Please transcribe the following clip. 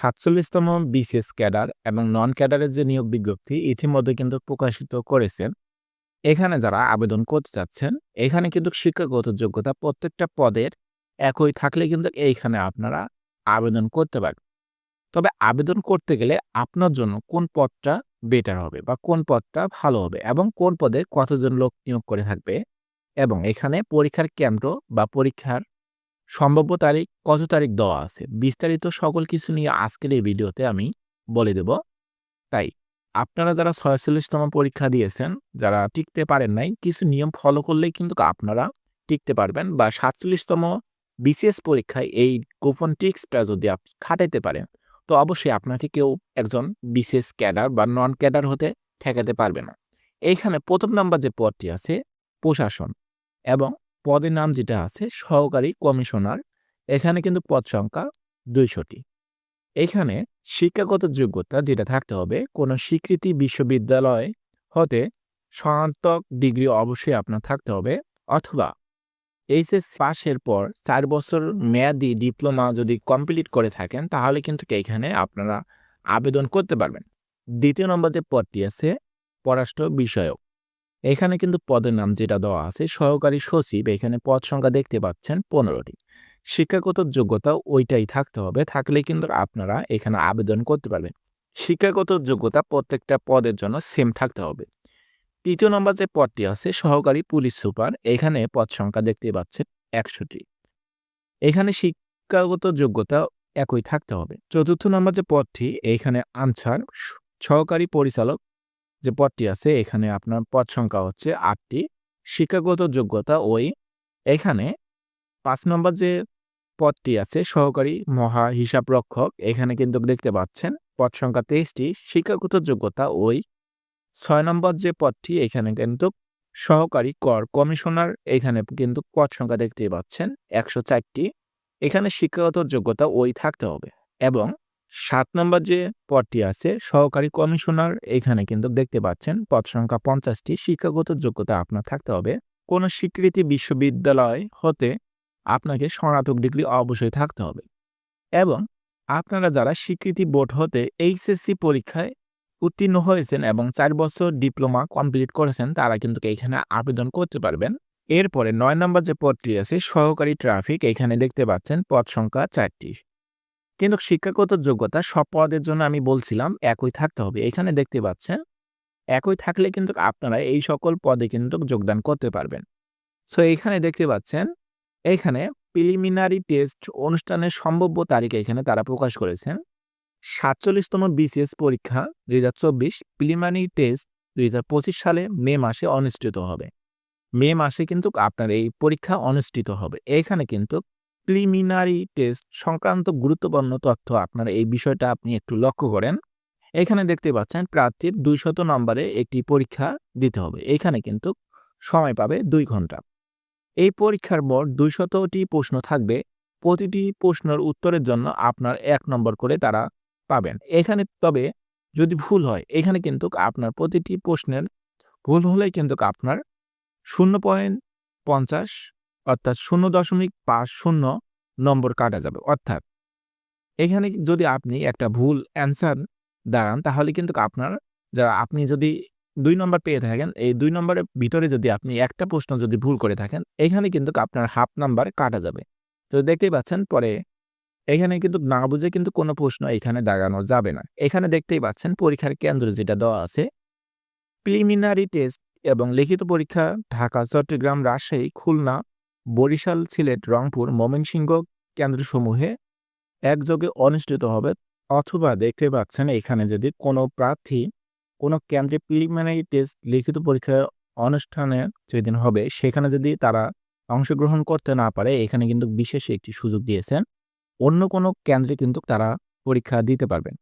সাতচল্লিশতম BCS cadre এবং নন ক্যাডারের যে নিয়োগ বিজ্ঞপ্তি ইতিমধ্যে কিন্তু প্রকাশিত করেছেন। এখানে যারা আবেদন করতে চাচ্ছেন, এখানে কিন্তু শিক্ষাগত যোগ্যতা প্রত্যেকটা পদের একই থাকলে কিন্তু এইখানে আপনারা আবেদন করতে পারবেন। তবে আবেদন করতে গেলে আপনার জন্য কোন পদটা বেটার হবে বা কোন পদটা ভালো হবে এবং কোন পদে কতজন লোক নিয়োগ করে থাকবে এবং এখানে পরীক্ষার কেন্দ্র বা পরীক্ষার সম্ভাব্য তারিখ কত তারিখ দেওয়া আছে? বিস্তারিত সকল কিছু নিয়ে আজকের এই ভিডিওতে আমি বলে দেব। তাই, আপনারা যারা ছয়চল্লিশতম পরীক্ষা দিয়েছেন, যারা টিকতে পারেন নাই, কিছু নিয়ম ফলো করলেই কিন্তু আপনারা টিকতে পারবেন বা সাতচল্লিশতম বিসিএস পরীক্ষায় এই গোপন টিক্সটা যদি আপনি খাটাইতে পারেন, তো অবশ্যই আপনাকে কেউ একজন বিসিএস ক্যাডার বা নন ক্যাডার হতে ঠেকাতে পারবে না। এইখানে প্রথম নাম্বার যে পদটি আছে, প্রশাসন এবং পদের নাম যেটা আছে, সহকারী কমিশনার, এখানে কিন্তু পদ সংখ্যা দুইশোটি। এখানে শিক্ষাগত যোগ্যতা যেটা থাকতে হবে, কোনো স্বীকৃতি বিশ্ববিদ্যালয় হতে স্নাতক ডিগ্রি অবশ্যই আপনার থাকতে হবে, অথবা এইচএস পাশের পর চার বছর মেয়াদি ডিপ্লোমা যদি কমপ্লিট করে থাকেন, তাহলে কিন্তু এখানে আপনারা আবেদন করতে পারবেন। দ্বিতীয় নম্বর যে পদটি আছে, পররাষ্ট্র বিষয়ক। এখানে কিন্তু পদের নাম যেটা দেওয়া আছে, সহকারী সচিব, এখানে পদ সংখ্যা দেখতে পাচ্ছেন পনেরোটি। শিক্ষাগত যোগ্যতা ওইটাই থাকতে হবে, থাকলে কিন্তু আপনারা এখানে আবেদন করতে পারবেন। শিক্ষাগত যোগ্যতা প্রত্যেকটা পদের জন্য সেম থাকতে হবে। তৃতীয় নম্বর যে পদটি আছে, সহকারী পুলিশ সুপার, এখানে পদ সংখ্যা দেখতে পাচ্ছেন একশোটি। এখানে শিক্ষাগত যোগ্যতা একই থাকতে হবে। চতুর্থ নম্বর যে পদটি এইখানে আনসার, সহকারী পরিচালক যে পদটি আছে, এখানে আপনার পদ সংখ্যা হচ্ছে আটটি। শিক্ষাগত যোগ্যতা ওই। এখানে পাঁচ নম্বর যে পদটি আছে, সহকারী মহা হিসাব রক্ষক, এখানে কিন্তু দেখতে পাচ্ছেন, পদ সংখ্যা তেইশটি, শিক্ষাগত যোগ্যতা ওই। ছয় নম্বর যে পদটি, এখানে কিন্তু সহকারী কর কমিশনার, এখানে কিন্তু পদ সংখ্যা দেখতে পাচ্ছেন, একশো চারটি। এখানে শিক্ষাগত যোগ্যতা ওই থাকতে হবে এবং সাত নম্বর যে পদটি আছে, সহকারী কমিশনার এখানে কিন্তু দেখতে পাচ্ছেন, পদ সংখ্যা পঞ্চাশটি, শিক্ষাগত যোগ্যতা আপনার থাকতে হবে। কোনো স্বীকৃতি বিশ্ববিদ্যালয় হতে আপনাকে স্নাতক ডিগ্রি অবশ্যই থাকতে হবে। এবং আপনারা যারা স্বীকৃতি বোর্ড হতে এইচএসসি পরীক্ষায় উত্তীর্ণ হয়েছেন এবং চার বছর ডিপ্লোমা কমপ্লিট করেছেন, তারা কিন্তু এখানে আবেদন করতে পারবেন। এরপরে নয় নম্বর যে পদটি আছে, সহকারী ট্রাফিক, এখানে দেখতে পাচ্ছেন, পদ সংখ্যা চারটি। কিন্তু শিক্ষাগত যোগ্যতা সব পদের জন্য আমি বলছিলাম একই থাকতে হবে। এখানে দেখতে পাচ্ছেন, একই থাকলে কিন্তু আপনারা এই সকল পদে কিন্তু যোগদান করতে পারবেন। সো এখানে দেখতে পাচ্ছেন, এখানে প্রিলিমিনারি টেস্ট অনুষ্ঠানের সম্ভাব্য তারিখ এখানে তারা প্রকাশ করেছেন। সাতচল্লিশতম বিসিএস পরীক্ষা দুই হাজার চব্বিশ প্রিলিমিনারি টেস্ট দুই হাজার পঁচিশ সালে মে মাসে অনুষ্ঠিত হবে। মে মাসে কিন্তু আপনার এই পরীক্ষা অনুষ্ঠিত হবে। এখানে কিন্তু প্রিলিমিনারি টেস্ট সংক্রান্ত গুরুত্বপূর্ণ তথ্য আপনারা এই বিষয়টা আপনি একটু লক্ষ্য করেন। এখানে দেখতে পাচ্ছেন প্রার্থীর দুইশত নম্বরে একটি পরীক্ষা দিতে হবে। এখানে কিন্তু সময় পাবে দুই ঘণ্টা। এই পরীক্ষার মোট দুইশতটি প্রশ্ন থাকবে। প্রতিটি প্রশ্নের উত্তরের জন্য আপনার এক নম্বর করে তারা পাবেন। এখানে তবে যদি ভুল হয়, এখানে কিন্তু আপনার প্রতিটি প্রশ্নের ভুল হলে কিন্তু আপনার শূন্য পয়েন্ট পঞ্চাশ অর্থাৎ শূন্য দশমিক পাঁচ শূন্য নম্বর কাটা যাবে। অর্থাৎ এখানে যদি আপনি একটা ভুল অ্যান্সার দাঁড়ান, তাহলে কিন্তু আপনার যা, আপনি যদি দুই নম্বর পেয়ে থাকেন, এই দুই নম্বরের ভিতরে যদি আপনি একটা প্রশ্ন যদি ভুল করে থাকেন, এখানে কিন্তু আপনার হাফ নাম্বার কাটা যাবে। তো দেখতেই পাচ্ছেন, পরে এখানে কিন্তু না বুঝে কিন্তু কোনো প্রশ্ন এখানে দাগানো যাবে না। এখানে দেখতেই পাচ্ছেন, পরীক্ষার কেন্দ্র যেটা দেওয়া আছে প্রিলিমিনারি টেস্ট এবং লিখিত পরীক্ষা, ঢাকা, চট্টগ্রাম, রাজশাহী, খুলনা বরিশাল, সিলেট, রংপুর, ময়মনসিংহ কেন্দ্রসমূহে একযোগে অনুষ্ঠিত হবে অথবা দেখতে পাচ্ছেন এখানে যদি কোনো প্রার্থী কোনো কেন্দ্রে প্রিলিমিনারি টেস্ট লিখিত পরীক্ষা অনুষ্ঠানে যেদিন হবে, সেখানে যদি তারা অংশগ্রহণ করতে না পারে, এখানে কিন্তু বিশেষ একটি সুযোগ দিয়েছেন। অন্য কোনো কেন্দ্রে কিন্তু তারা পরীক্ষা দিতে পারবেন।